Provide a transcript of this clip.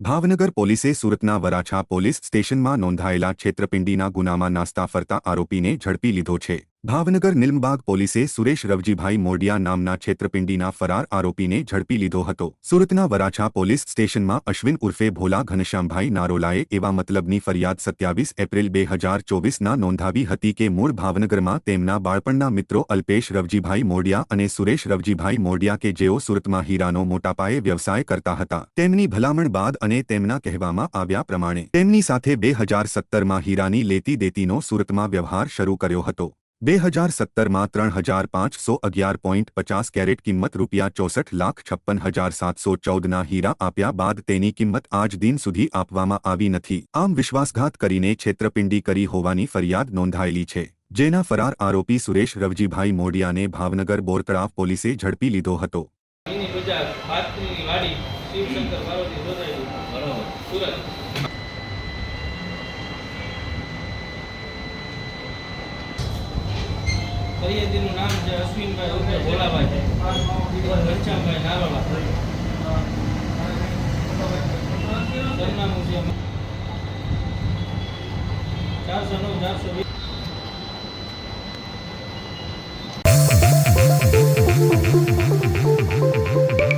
ભાવનગર પોલીસે સુરતના વરાછા પોલીસ સ્ટેશનમાં નોંધાયેલા છેતરપિંડીના ગુનામાં નાસ્તા ફરતા આરોપીને ઝડપી લીધો છે. ભાવનગર નિલમબાગ પોલીસે સુરેશ રવજીભાઈ મોડિયા નામના છેતરપિંડીના ફરાર આરોપીને ઝડપી લીધો હતો. સુરતના વરાછા પોલીસ સ્ટેશનમાં અશ્વિન ઉર્ફે ભોલા ઘનશ્યામભાઈ નારોલાએ એવા મતલબની ફરિયાદ સત્યાવીસ એપ્રિલ બે હજાર ચોવીસના નોંધાવી હતી કે મૂળ ભાવનગરમાં તેમના બાળપણના મિત્રો અલ્પેશ રવજીભાઈ મોડિયા અને સુરેશ રવજીભાઈ મોડિયા કે જેઓ સુરતમાં હીરાનો મોટાપાયે વ્યવસાય કરતા હતા. તેમની ભલામણ બાદ અને તેમના કહેવામાં આવ્યા પ્રમાણે તેમની સાથે બે હજાર સત્તરમાં હીરાની લેતી દેતીનો સુરતમાં વ્યવહાર શરૂ કર્યો હતો. બે હજાર સત્તરમાં ત્રણ હજાર પાંચસો અગિયાર પોઈન્ટ પચાસ કેરેટ કિંમત રૂપિયા ચોસઠ લાખ છપ્પન હજાર સાતસો ચૌદના હીરા આપ્યા બાદ તેની કિંમત આજ દિન સુધી આપવામાં આવી નથી. આમ વિશ્વાસઘાત કરીને છેતરપિંડી કરી હોવાની ફરિયાદ નોંધાયેલી છે, જેના ફરાર આરોપી સુરેશ રવજીભાઈ મોડિયાને ભાવનગર બોરતળાવ પોલીસે ઝડપી લીધો હતો. ફરિયાદીનું નામ છે અશ્વિનભાઈ ઉર્ફે ભોલાભાઈ. ઘનશ્યામભાઈ નારોલા સરનામું છે ચારસો નવ ચારસો વીસ.